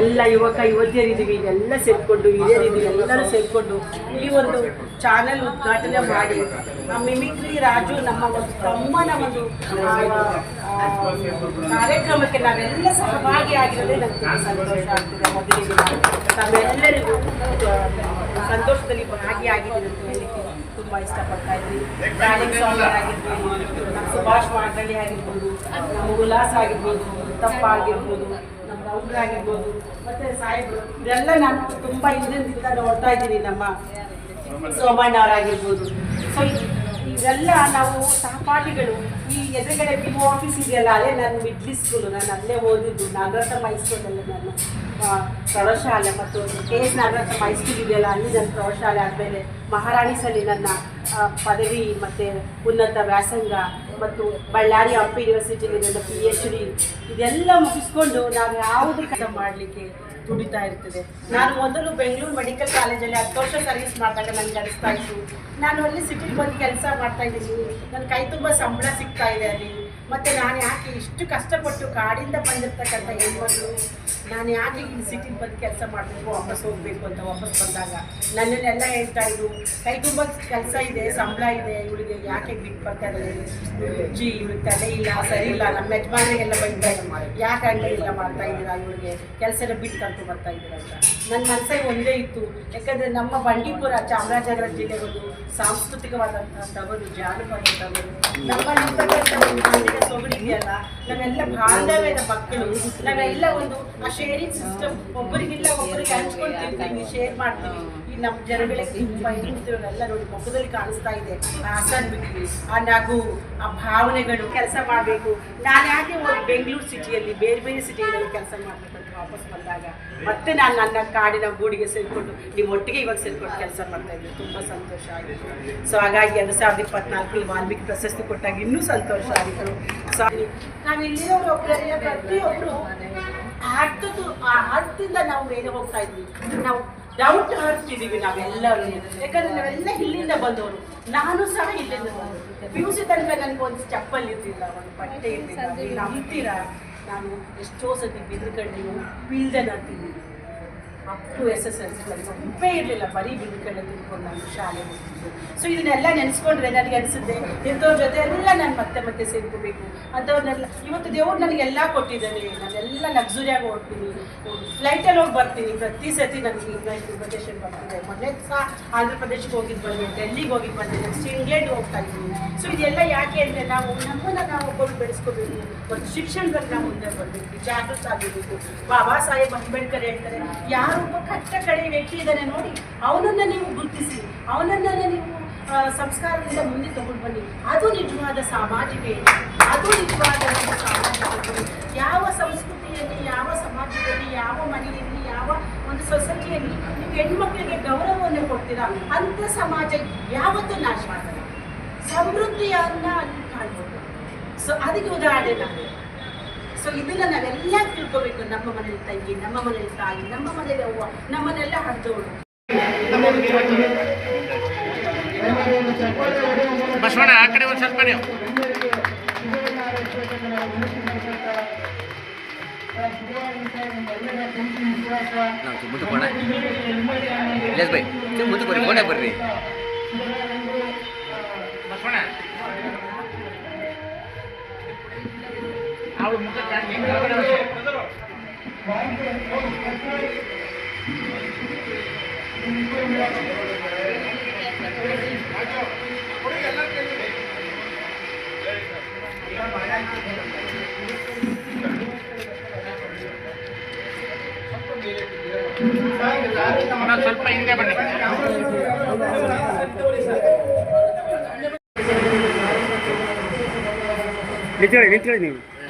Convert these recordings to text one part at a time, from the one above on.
ಎಲ್ಲ ಯುವಕ, ಯುವತಿಯರಿದ್ದೀವಿ, ಎಲ್ಲ ಸೇರಿಕೊಂಡು, ಹಿರಿಯರಿದ್ದೀವಿ, ಎಲ್ಲರೂ ಸೇರಿಕೊಂಡು ಈ ಒಂದು ಚಾನೆಲ್ ಉದ್ಘಾಟನೆ ಮಾಡಿ ಮಿಮಿಕ್ರಿ ರಾಜು ನಮ್ಮ ಒಂದು ತಮ್ಮನ ಒಂದು ಕಾರ್ಯಕ್ರಮಕ್ಕೆ ನಾವೆಲ್ಲ ಸಹಭಾಗಿಯಾಗಿರೋದೇ ತುಂಬ ಸಂತೋಷ ಆಗ್ತದೆ ಮೊದಲಿಗೆ ನಾವೆಲ್ಲರಿಗೂ ಸಂತೋಷದಲ್ಲಿ ಭಾಗಿಯಾಗಿ ಅಂತ ತುಂಬ ಇಷ್ಟಪಡ್ತಾ ಇದ್ವಿ ಆಗಿರ್ಬೋದು, ನಮ್ಮ ಸುಭಾಷ್ ಮಾರ್ಗಳಿ ಆಗಿರ್ಬೋದು, ನಮ್ಮ ಉಲ್ಲಾಸ್ ಆಗಿರ್ಬೋದು ತಪ್ಪ ಆಗಿರ್ಬೋದು ನಮ್ಮ ಮತ್ತು ಸಾಹೇಬ್ರು, ಇದೆಲ್ಲ ನಾನು ತುಂಬ ಹಿಂದಿನಿಂದ ನೋಡ್ತಾ ಇದ್ದೀನಿ ನಮ್ಮ ಸೋಮಣ್ಣ ಅವರಾಗಿರ್ಬೋದು ಸೊ ಇವೆಲ್ಲ ನಾವು ಸಹಪಾಠಿಗಳು, ಈ ಎದುರುಗಡೆ ಬಿ ಆಫೀಸ್ ಇದೆಯಲ್ಲ ಅಲ್ಲೇ ನಾನು ಮಿಡ್ಲಿ ಸ್ಕೂಲು ನಾನು ಅಲ್ಲೇ ಓದಿದ್ದು ನಾಗರತ್ನಮ್ಮ ಹೈಸ್ಕೂಲಲ್ಲೇ ನಾನು ಪ್ರೌಢಶಾಲೆ ಮತ್ತು ಕೆ ಎಸ್ ನಾಗರತ್ನಮ್ಮ ಹೈಸ್ಕೂಲ್ ಇದೆಯಲ್ಲ, ಅಲ್ಲಿ ನನ್ನ ಪ್ರೌಢಶಾಲೆ ಆದಮೇಲೆ ಮಹಾರಾಣಿಸಲ್ಲಿ ನನ್ನ ಪದವಿ ಮತ್ತು ಉನ್ನತ ವ್ಯಾಸಂಗ ಮತ್ತು ಬಳ್ಳಾರಿ ಅಪ್ಪ ಯೂನಿವರ್ಸಿಟಿಲಿ ನನ್ನ ಪಿ ಎಚ್ ಡಿ ಇದೆಲ್ಲ ಮುಗಿಸ್ಕೊಂಡು ನಾವು ಯಾವುದೇ ಕೆಲಸ ಮಾಡಲಿಕ್ಕೆ ದುಡಿತಾ ಇರ್ತದೆ ನಾನು ಮೊದಲು ಬೆಂಗಳೂರು ಮೆಡಿಕಲ್ ಕಾಲೇಜಲ್ಲಿ ಹತ್ತು ವರ್ಷ ಸರ್ವಿಸ್ ಮಾಡಿದಾಗ ನನಗೆ ಅನಿಸ್ತಾ ಇತ್ತು. ನಾನು ಅಲ್ಲಿ ಸಿಟಿಗೆ ಬಂದು ಕೆಲಸ ಮಾಡ್ತಾ ಇದ್ದೀನಿ. ನನ್ನ ಕೈ ತುಂಬ ಸಂಬಳ ಸಿಗ್ತಾ ಇದೆ ಅಲ್ಲಿ. ಮತ್ತು ನಾನು ಯಾಕೆ ಇಷ್ಟು ಕಷ್ಟಪಟ್ಟು ಕಾಡಿಂದ ಬಂದಿರ್ತಕ್ಕಂಥ ಹೆಣ್ಮಕ್ಳು ನಾನು ಯಾಕೆ ಈ ಸಿಟಿಗೆ ಬಂದು ಕೆಲಸ ಮಾಡಬೇಕು ವಾಪಸ್ ಹೋಗಬೇಕು ಅಂತ ವಾಪಸ್ ಬಂದಾಗ. ನನ್ನನ್ನೆಲ್ಲ ಹೇಳ್ತಾ ಇದ್ರು. ಕೈ ತುಂಬ ಕೆಲಸ ಇದೆ, ಸಂಬಳ ಇದೆ. ಇವಳಿಗೆ ಯಾಕೆ ಬಿಟ್ಟು ಬರ್ತಾ ಇದ್ದಾರೆ? ಜಿ, ಇವಳಿಗೆ ತಲೆ ಇಲ್ಲ, ಸರಿ ಇಲ್ಲ. ನಮ್ಮ ಯಜಮಾನಿಗೆಲ್ಲ ಬೈತಾ ಇದ್ದಾರೆ ಯಾಕೆ ಹಂಗೆ ಇಲ್ಲ ಮಾಡ್ತಾ ಇದ್ದೀರಾ ಇವಳಿಗೆ? ಕೆಲಸನ ಬಿಟ್ಟು ಕರ್ಕೊಂಡು ಬರ್ತಾ ಇದ್ದೀರಾ ಅಂತ. ನನ್ನ ಮನಸ್ಸಾಗಿ ಒಂದೇ ಇತ್ತು. ಯಾಕಂದರೆ ನಮ್ಮ ಬಂಡೀಪುರ ಚಾಮರಾಜನಗರ ಜಿಲ್ಲೆ ಒಂದು ಸಾಂಸ್ಕೃತಿಕವಾದಂತಹ ತವರು, ಜಾನಪದ ತವರು, ನಮ್ಮ ಸೊಗಡಿದೆಯಲ್ಲ ನಾವೆಲ್ಲ ಬಾಂಧವ್ಯದ ಮಕ್ಕಳು. ನಾವೆಲ್ಲ ಒಂದು ಆ ಶೇರಿಂಗ್ ಸಿಸ್ಟಮ್ ಒಬ್ಬರಿಗಿಲ್ಲ, ಒಬ್ಬರಿಗೆ ಹಂಚ್ಕೊಂಡು ಶೇರ್ ಮಾಡ್ತೀವಿ ಈ ನಮ್ಮ ಜನಗಳಿಗೆ ತುಂಬ ಇರ್ತಿರೋರೆಲ್ಲ ನೋಡಿ ಮುಖದಲ್ಲಿ ಕಾಣಿಸ್ತಾ ಇದೆ. ಆ ಅಸಂತೃಪ್ತಿ ಆ ನಗು, ಆ ಭಾವನೆಗಳು ಕೆಲಸ ಮಾಡಬೇಕು. ನಾನು ಯಾಕೆ ಹೋಗಿ ಬೆಂಗಳೂರು ಸಿಟಿಯಲ್ಲಿ, ಬೇರೆ ಬೇರೆ ಸಿಟಿಗಳಲ್ಲಿ ಕೆಲಸ ಮಾಡ್ಬೇಕಂತ ವಾಪಸ್ ಬಂದಾಗ? ಮತ್ತೆ ನಾನು ನನ್ನ ಕಾಡಿನ ಗೂಡಿಗೆ ಸೇರಿಕೊಂಡು, ನೀವು ಒಟ್ಟಿಗೆ ಇವಾಗ ಸೇರಿಕೊಂಡು ಕೆಲಸ ಮಾಡ್ತಾ ಇದ್ದೀನಿ ತುಂಬ ಸಂತೋಷ ಆಗಿತ್ತು ಸೊ ಹಾಗಾಗಿ ಎರಡು ಸಾವಿರದ ಇಪ್ಪತ್ನಾಲ್ಕರಲ್ಲಿ ವಾಲ್ಮೀಕಿ ಪ್ರಶಸ್ತಿ ಕೊಟ್ಟಾಗ ಇನ್ನೂ ಸಂತೋಷ ಸೊ ನಾವು ಇಲ್ಲಿರೋರು ಒಬ್ಬರೆಲ್ಲ ಪ್ರತಿಯೊಬ್ಬರು ಆ ಅರ್ಥದಿಂದ ನಾವು ಮೇಲೆ ಹೋಗ್ತಾ ಇದ್ವಿ ನಾವು ಡೌಟ್ ಅರ್ತ್ ಇದೀವಿ ನಾವೆಲ್ಲರೂ. ಯಾಕಂದ್ರೆ ನಾವೆಲ್ಲ ಇಲ್ಲಿಂದ ಬಂದವರು. ನಾನು ಸಹ ಇಲ್ಲಿಂದ ಬಂದವರು ಪಿ ಯು ಸಿ ತನಕ ನನಗೆ ಒಂದು ಚಪ್ಪಲ್ ಇರ್ತಿಲ್ಲ, ಒಂದು ಬಟ್ಟೆ ಇರ್ತಿಲ್ಲ ನಂಬ್ತೀರಾ ನಾನು ಎಷ್ಟೋ ಸತಿ ಬಿದ್ದುಕೊಂಡು ಬೀಳ್ದೆ ನಡ್ತಿದ್ದೀನಿ. Up to S S L C ಇರಲಿಲ್ಲ, ಬರೀ ಬಿಡುಗಡೆ ತಿಳ್ಕೊಂಡು ನಾನು ಶಾಲೆ ಹೋಗ್ತಿದ್ದೆ. ಸೊ ಇದನ್ನೆಲ್ಲ ನೆನೆಸ್ಕೊಂಡ್ರೆ ನನಗೆ ಅನಿಸುತ್ತೆ, ಇಂಥವ್ರ ಜೊತೆ ಎಲ್ಲ ನಾನು ಮತ್ತೆ ಮತ್ತೆ ಸೇರ್ಕೋಬೇಕು. ಅಂಥವ್ರನ್ನೆಲ್ಲ ಇವತ್ತು ದೇವ್ರು ನನಗೆಲ್ಲ ಕೊಟ್ಟಿದ್ದಾನೆ. ನಾನೆಲ್ಲ ಲಕ್ಸುರಿಯಾಗಿ ಓಡ್ತೀನಿ. ಫ್ಲೈಟಲ್ಲಿ ಹೋಗಿ ಬರ್ತೀನಿ. ಪ್ರತಿ ಸತಿ ನನಗೆ ಇಂಗ್ಲೆಂಡ್ ಪ್ರದೇಶಕ್ಕೆ ಬರ್ತಿದೆ. ಮೊನ್ನೆ ಸಹ ಆಂಧ್ರ ಪ್ರದೇಶಕ್ಕೆ ಹೋಗಿದ್ದು ಬಂದೆ ಡೆಲ್ಲಿಗೆ ಹೋಗಿದ್ದು ಬಂದೆ, ನೆಕ್ಸ್ಟ್ ಇಂಗ್ಲೆಂಡ್ ಹೋಗ್ತಾ ಇದ್ದೀನಿ. ಸೊ ಇದೆಲ್ಲ ಯಾಕೆ ಅಂದರೆ ನಾವು ನಮ್ಮನ್ನು ನಾವು ಒಬ್ಬರು ಬೆಳೆಸ್ಕೋಬೇಕು. ಒಂದು ಶಿಕ್ಷಣದಲ್ಲಿ ನಾವು ಮುಂದೆ ಬರಬೇಕು. ಜಾಗೃತ ಆಗಬೇಕು ಬಾಬಾ ಸಾಹೇಬ್ ಅಂಬೇಡ್ಕರ್ ಹೇಳ್ತಾರೆ ಯಾರೊಬ್ಬ ಕಟ್ಟ ಕಡೆ ವ್ಯಕ್ತಿ ಇದ್ದಾನೆ ನೋಡಿ, ಅವನನ್ನು ನೀವು ಗುರುತಿಸಿ, ಅವನನ್ನ ನೀವು ಸಂಸ್ಕಾರದಿಂದ ಮುಂದೆ ತಗೊಂಡು ಬನ್ನಿ ಅದು ನಿಜವಾದ ಸಾಮಾಜಿಕ ಅದು ನಿಜವಾದ ಸಾಮಾಜಿಕ ಯಾವ ಸಂಸ್ಕೃತಿಯಲ್ಲಿ, ಯಾವ ಸಮಾಜದಲ್ಲಿ, ಯಾವ ಮನೆಯಲ್ಲಿ, ಯಾವ ಒಂದು ಸೊಸೈಟಿಯಲ್ಲಿ ನೀವು ಹೆಣ್ಮಕ್ಳಿಗೆ ಗೌರವವನ್ನು ಕೊಡ್ತೀರಾ? ಅಂಥ ಸಮಾಜ ಯಾವತ್ತೂ ನಾಶ ಆಗಲ್ಲ ಸಮೃದ್ಧಿಯನ್ನ ಅಲ್ಲಿ ಕಾಣ್ಬೋದು. ಸೊ ಅದಕ್ಕೆ ಉದಾಹರಣೆ ನಾನು. ಸೊ ಇದನ್ನ ನಾವೆಲ್ಲ ತಿಳ್ಕೋಬೇಕು ನಮ್ಮ ಮನೇಲಿ ತಂಗಿ ನಮ್ಮ ಮನೇಲಿ ತಾಯಿ ನಮ್ಮ ಮನೇಲಿ ಅವ್ವ ನಮ್ಮನ್ನೆಲ್ಲ ಹರಿದವಳು ಬಸವಣ್ಣ ಆ ಕಡೆ ಒಂದು ಸ್ವಲ್ಪ ನೀವು. ನಾವು ಮುಂದೆ ಕೊಡ ಲೇಸ್ ಬೈ ಮುಂದೆ ಬರ್ರಿ ಫೋಟೋ ಬರ್ರಿ ಬಸವಣ್ಣ. ಅವಳು ಮುಖ ಸ್ವಲ್ಪ ಹಿಂದೆ ಬನ್ನಿ. ನಿಂತೇಳಿ ನಿಂತೇಳಿ ನೀವು.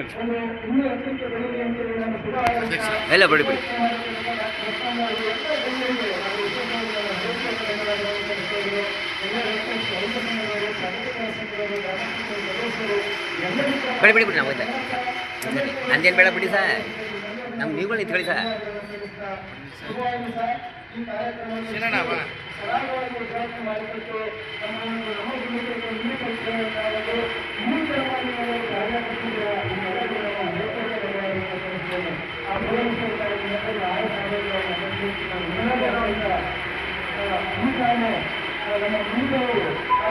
ಒಂದು ಎಲ್ಲ ಬಿಡಿ ಬಿಡಿ. ಬಿಡಿ ಬಿಡಿ ಬಿಡಿ, ನಾವು ಅಂದೇನು ಬೇಡ ಬಿಡಿ ಸರ್. ನಮ್ಗೆ ನೀವುಗಳು ನಿಂತ್ಕೊಳ್ಳಿ ಸರ್. ಶುಭವನ್ನು ಸಹ ಈ ಕಾರ್ಯಕ್ರಮವನ್ನು ಸರಾಗವಾಗಿ ಪ್ರಯತ್ನ ಮಾಡಿದ್ದಕ್ಕೆ ನಮ್ಮ ಒಂದು ನಮ್ಮ ಗುರುಗಳು ನೀರು ನೂತನವಾಗಿ ನಾವು ಕಾರ್ಯಕರ್ತರ ಆ ಪೂರೈಸುವ ಆರು ಸಾವಿರದ ನಮ್ಮ ಗುರುಗಳು ಆ